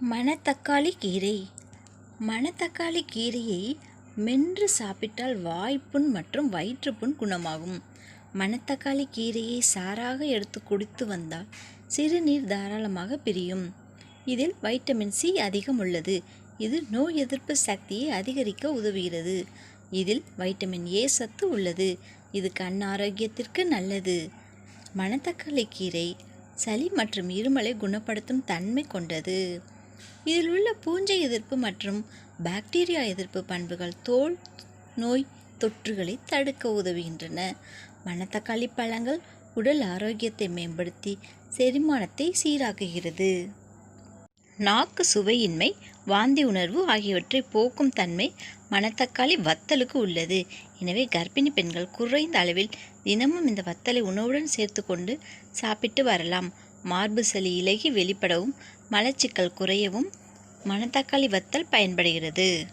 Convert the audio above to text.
மணத்தக்காளி கீரை. மணத்தக்காளி கீரையை மென்று சாப்பிட்டால் வாய்ப்புண் மற்றும் வயிற்றுப்புண் குணமாகும். மணத்தக்காளி கீரையை சாராக எடுத்து குடித்து வந்தால் சிறுநீர் தாராளமாக பிரியும். இதில் வைட்டமின் சி அதிகம் உள்ளது. இது நோய் எதிர்ப்பு சக்தியை அதிகரிக்க உதவுகிறது. இதில் வைட்டமின் ஏ சத்து உள்ளது. இது கண் ஆரோக்கியத்திற்கு நல்லது. மணத்தக்காளி கீரை சளி மற்றும் இருமலை குணப்படுத்தும் தன்மை கொண்டது. இதில் உள்ள பூஞ்சை எதிர்ப்பு மற்றும் பாக்டீரியா எதிர்ப்பு பண்புகள் தோல் நோய் தொற்றுகளை தடுக்க உதவுகின்றன. மணத்தக்காளி பழங்கள் உடல் ஆரோக்கியத்தை மேம்படுத்தி செரிமானத்தை சீராக்குகிறது. நாக்கு சுவையின்மை வாந்தி உணர்வு ஆகியவற்றை போக்கும் தன்மை மணத்தக்காளி வத்தலுக்கு உள்ளது. எனவே கர்ப்பிணி பெண்கள் குறைந்த அளவில் தினமும் இந்த வத்தலை உணவுடன் சேர்த்து கொண்டு சாப்பிட்டு வரலாம். மார்பு சளி இலகி வெளிப்படவும் மலச்சிக்கல் குறையவும் மணத்தக்காளி வத்தல் பயன்படுகிறது.